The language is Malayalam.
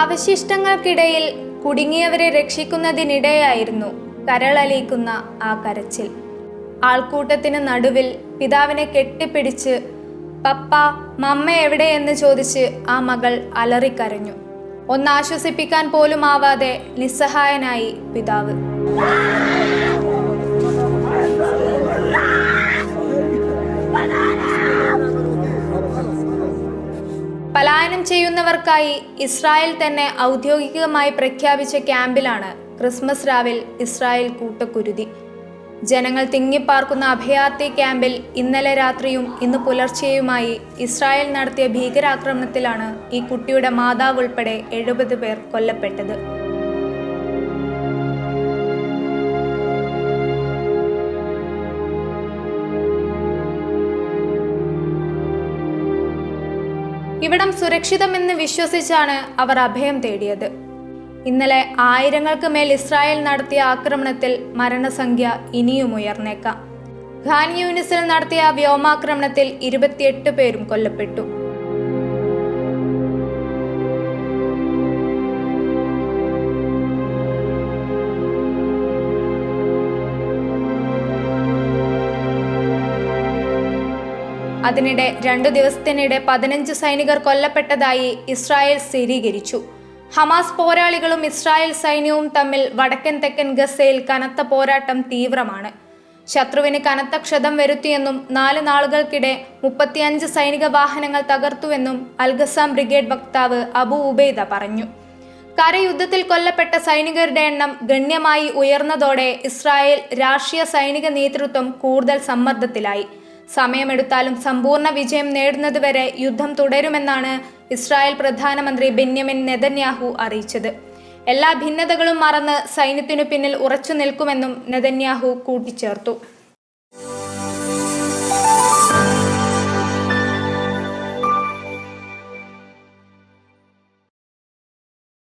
അവശിഷ്ടങ്ങൾക്കിടയിൽ കുടുങ്ങിയവരെ രക്ഷിക്കുന്നതിനിടെയായിരുന്നു കരളലിയിക്കുന്ന ആ കരച്ചിൽ. ആൾക്കൂട്ടത്തിന് നടുവിൽ പിതാവിനെ കെട്ടിപ്പിടിച്ച് പപ്പ മമ്മ എവിടെയെന്ന് ചോദിച്ച് ആ മകൾ അലറിക്കരഞ്ഞു. ഒന്നാശ്വസിപ്പിക്കാൻ പോലും ആവാതെ നിസ്സഹായനായി പിതാവ്. പലായനം ചെയ്യുന്നവർക്കായി ഇസ്രായേൽ തന്നെ ഔദ്യോഗികമായി പ്രഖ്യാപിച്ച ക്യാമ്പിലാണ് ക്രിസ്മസ് രാവിൽ ഇസ്രായേൽ കൂട്ടക്കുരുതി. ജനങ്ങൾ തിങ്ങിപ്പാർക്കുന്ന അഭയാർത്ഥി ക്യാമ്പിൽ ഇന്നലെ രാത്രിയും ഇന്ന് പുലർച്ചെയുമായി ഇസ്രായേൽ നടത്തിയ ഭീകരാക്രമണത്തിലാണ് ഈ കുട്ടിയുടെ മാതാവ് ഉൾപ്പെടെ എഴുപത് പേർ കൊല്ലപ്പെട്ടത്. ഇവിടം സുരക്ഷിതമെന്ന് വിശ്വസിച്ചാണ് അവർ അഭയം തേടിയത്. ഇന്നലെ ആയിരങ്ങൾക്ക് മേൽ ഇസ്രായേൽ നടത്തിയ ആക്രമണത്തിൽ മരണസംഖ്യ ഇനിയും ഉയർന്നേക്കാം. ഖാൻ യൂണിസിൽ നടത്തിയ വ്യോമാക്രമണത്തിൽ ഇരുപത്തിയെട്ട് പേരും കൊല്ലപ്പെട്ടു. അതിനിടെ രണ്ടു ദിവസത്തിനിടെ പതിനഞ്ച് സൈനികർ കൊല്ലപ്പെട്ടതായി ഇസ്രായേൽ സ്ഥിരീകരിച്ചു. ഹമാസ് പോരാളികളും ഇസ്രായേൽ സൈന്യവും തമ്മിൽ വടക്കൻ തെക്കൻ ഗസയിൽ കനത്ത പോരാട്ടം തീവ്രമാണ്. ശത്രുവിന് കനത്ത ക്ഷതം വരുത്തിയെന്നും നാല് നാളുകൾക്കിടെ മുപ്പത്തിയഞ്ച് സൈനിക വാഹനങ്ങൾ തകർത്തുവെന്നും അൽഗസാം ബ്രിഗേഡ് വക്താവ് അബു ഉബൈദ പറഞ്ഞു. കരയുദ്ധത്തിൽ കൊല്ലപ്പെട്ട സൈനികരുടെ എണ്ണം ഗണ്യമായി ഉയർന്നതോടെ ഇസ്രായേൽ രാഷ്ട്രീയ സൈനിക നേതൃത്വം കൂടുതൽ സമ്മർദ്ദത്തിലായി. സമയമെടുത്താലും സമ്പൂർണ വിജയം നേടുന്നതുവരെ യുദ്ധം തുടരുമെന്നാണ് ഇസ്രായേൽ പ്രധാനമന്ത്രി ബെന്യമിൻ നെതന്യാഹു അറിയിച്ചത്. എല്ലാ ഭിന്നതകളും മറന്ന് സൈന്യത്തിനു പിന്നിൽ ഉറച്ചു നിൽക്കുമെന്നും നെതന്യാഹു കൂട്ടിച്ചേർത്തു.